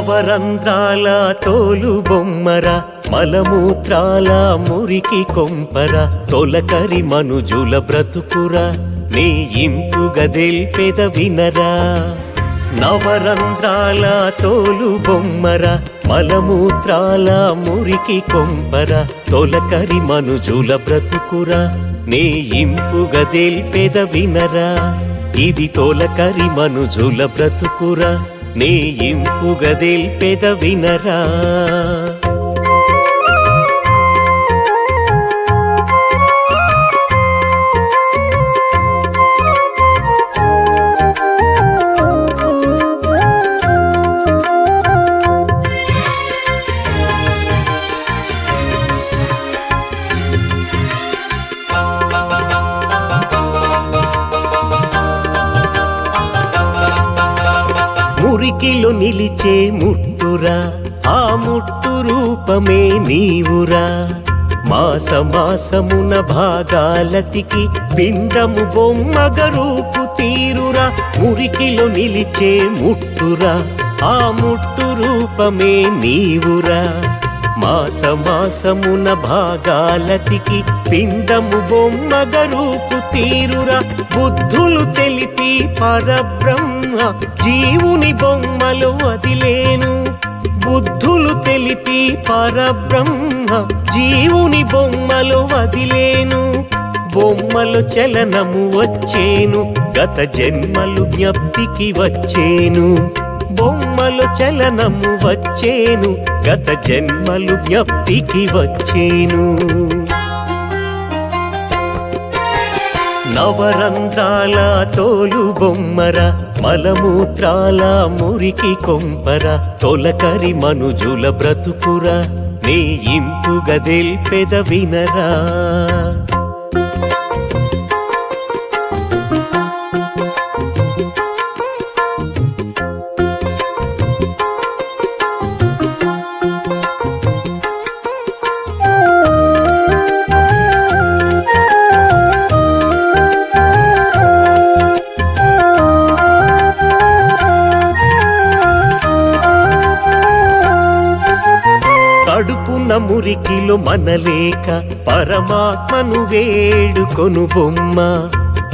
నవరంధ్రాల తోలు బొమ్మర మలమూత్రాల మురికి కొంపర తొలకరి మనుజుల బ్రతుకుర నీ ఇంపుగా దెల్పెద వినరా. నవరంధ్రాల తోలు బొమ్మర మలమూత్రాల మురికి కొంపర తొలకరి మనుజుల బ్రతుకుర నీ ఇంపుగా దెల్పెద వినరా. ఇది తోలకరి మనుజుల బ్రతుకురా നീയും പുകതിൽ പെതവിനരാ వినరా నిలిచే ముట్టురా ఆ ముట్టు రూపమే నీవురా. మాస మాసమున భాగాలతికి పిండము బొమ్మగ రూపు తీరురా. మురికిలో నిలిచే ముట్టురా ఆ ముట్టు రూపమే నీవురా. మాసమాసమున భాగాలతికి పిండము బొమ్మగ రూపు తీరురా. బుద్ధులు తెలిపి పరబ్రహ్మ జీవుని బొమ్మలు వదిలేను. బుద్ధులు తెలిపి పరబ్రహ్మ జీవుని బొమ్మలు వదిలేను. బొమ్మలు చలనము వచ్చేను గత జన్మలు జ్ఞప్తికి వచ్చేను. బొమ్మలు చలనము వచ్చేను గత జన్మలు జ్ఞప్తికి వచ్చేను. నవరంధ్రాల తోలు బొమ్మర మలమూత్రాల మురికి కొంపర తొలకరి మనుజుల బ్రతుకుర నీ ఇంపుగా దెల్పెద వినరా. మురికిలో మనలేక పరమాత్మను వేడుకొను బొమ్మ.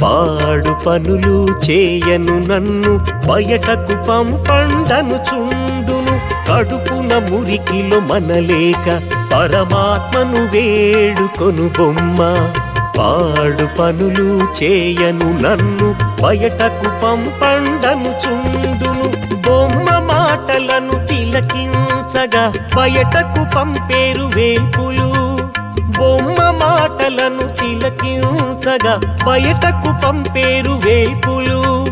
పాడు పనులు చేయను నన్ను బయటకు పంపండను చుండును. కడుపున మురికిలో మనలేక పరమాత్మను వేడుకొను బొమ్మ. పాడు పనులు చేయను నన్ను బయటకు పంపండను చుండును. బొమ్మ మాటలను తిలకించగా బయటకు పంపేరు వేల్పులు. బొమ్మ మాటలను తిలకించగా బయటకు పంపేరు వేల్పులు.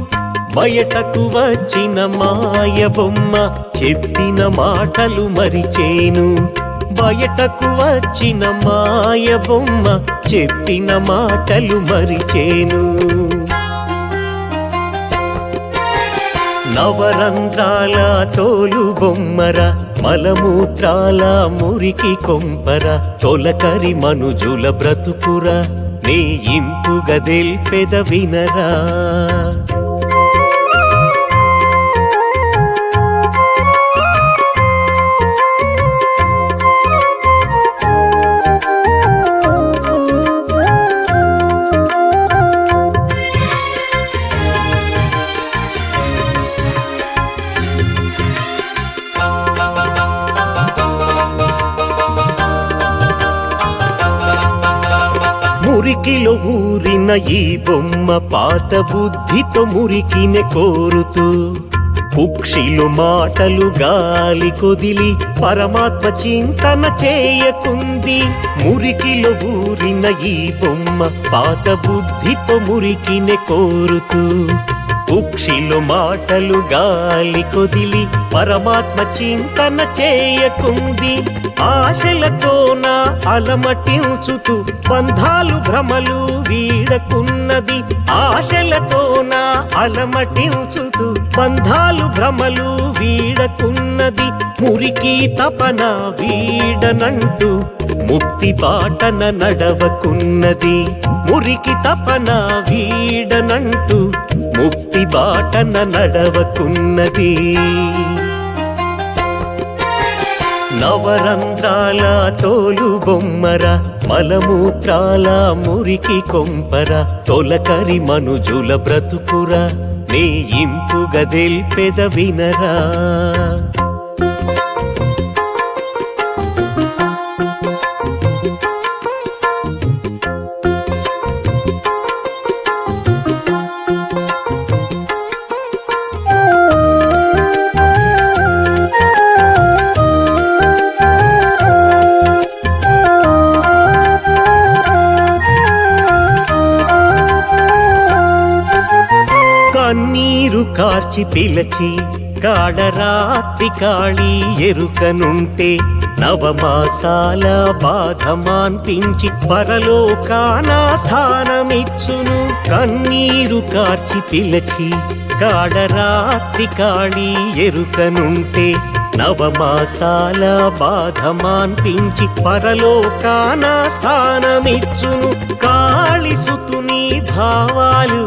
బయటకు వచ్చిన మాయ బొమ్మ చెప్పిన మాటలు మరిచేను. బయటకు వచ్చిన మాయ బొమ్మ చెప్పిన మాటలు మరిచేను. నవరంధ్రాల తోలు బొమ్మర మలమూత్రాల మురికి కొంపర తొలకరి మనుజుల బ్రతుకుర నీ ఇంపుగా వినరా. మురికిలో ఊరిన ఈ బొమ్మ పాత బుద్ధితో మురికినే కోరుతూ కుక్షిలు మాటలు గాలి కొదిలి పరమాత్మ చింతన చేయకుంది. మురికిలో ఊరిన ఈ బొమ్మ పాత బుద్ధితో మురికినే కోరుతూ కుక్షిలో మాటలు గాలి కొదిలి పరమాత్మ చింతన చేయకుంది. ఆశలతోన అలమటించుతూ బంధాలు భ్రమలు వీడకున్నది. ఆశలతోన అలమటించుతూ బంధాలు భ్రమలు వీడకున్నది. మురికి తపన వీడనంటూ ముక్తి బాటన నడవకున్నది. మురికి తపన వీడనంటూ ముక్తి బాటన నడవకున్నది. నవరంధ్రాల తోలు బొమ్మర మలమూత్రాల మురికి కొంపర తొలకరి మనుజుల బ్రతుకుర నే ఇంపుగదెల్పెద వినరా. కార్చి పిలచి కాడరాత్రి కాళి ఎరుకనుంటే నవమాసాల బాధమాన్పించి పరలోకాన స్థానమిచ్చును కన్నీరు కార్చి పిలచి కాడరాత్రి కాళి ఎరుకనుంటే నవమాసాల బాధమాన్పించి పరలోకాన స్థానమిచ్చును కాళిసుతుని భావాలు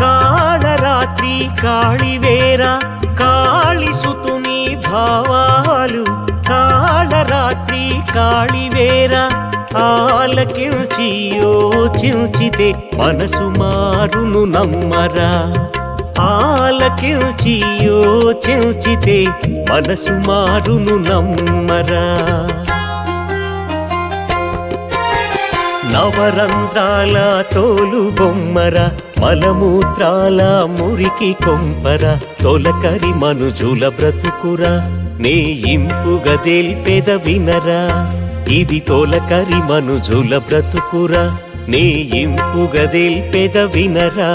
కాళరాత్రి కాళివేర కాళిసుతుని భావాలు. కాళరాత్రి కాళివేర ఆలకించి యోచించితే మనసు మారును నమ్మరా. ఆలకించి యోచించితే మనసు మారును నమ్మరా. నవరంధ్రాల తోలు బొమ్మర మలమూత్రాల మురికి కొంపర తొలకరి మనుజుల బ్రతుకుర నే ఇంపుగ దెల్పెద వినరా. ఇది తొలకరి మనుజుల బ్రతుకురా నే ఇంపుగ దెల్పెద వినరా.